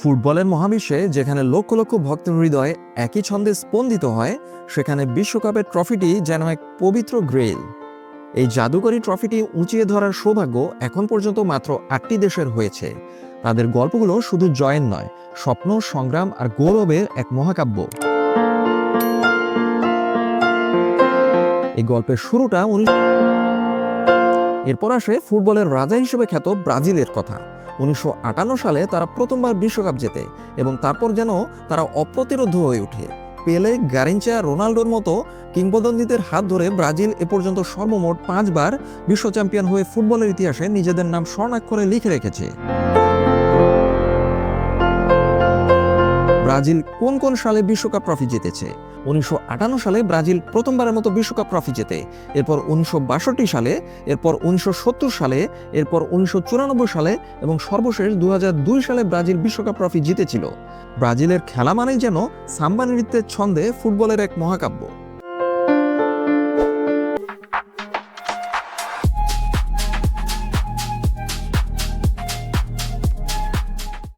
ফুটবলের মহাবিশ্বে যেখানে লক্ষ লক্ষ ভক্তের হৃদয় একই ছন্দে স্পন্দিত হয়, সেখানে বিশ্বকাপের ট্রফিটি যেন এক পবিত্র গ্রেল। এই জাদুকরী ট্রফিটি উঁচিয়ে ধরার সৌভাগ্য এখন পর্যন্ত মাত্র আটটি দেশের হয়েছে। তাদের গল্পগুলো শুধু জয়ের নয়, স্বপ্ন, সংগ্রাম আর গৌরবের এক মহাকাব্য। এই গল্পের শুরুটা উনিশ এরপর আসে ফুটবলের রাজা হিসেবে খ্যাত ব্রাজিলের কথা। উনিশশো আটান্ন সালে তারা প্রথমবার বিশ্বকাপ জেতে এবং তারপর যেন তারা অপ্রতিরোধ হয়ে ওঠে। পেলে গারিঞ্চা রোনাল্ডোর মতো কিংবদন্তিদের হাত ধরে ব্রাজিল এ পর্যন্ত সর্বমোট পাঁচবার বিশ্ব চ্যাম্পিয়ন হয়ে ফুটবলের ইতিহাসে নিজেদের নাম স্বর্ণাক্ষরে লিখে রেখেছে। ব্রাজিল কোন কোন সালে বিশ্বকাপ ট্রফি জিতেছে? উনিশশো সালে ব্রাজিল প্রথমবারের মতো বিশ্বকাপ ট্রফি জেতে, এরপর উনিশশো বাষট্টি সালে, এরপর উনিশশো সত্তর সালে, এরপর উনিশশো চুরানব্বই সালে এবং সর্বশেষ দু হাজার দুই সালে ব্রাজিল বিশ্বকাপ ট্রফি জিতেছিল। ব্রাজিলের খেলা মানেই যেন সাম্বা নৃত্যের ছন্দে ফুটবলের এক মহাকাব্য।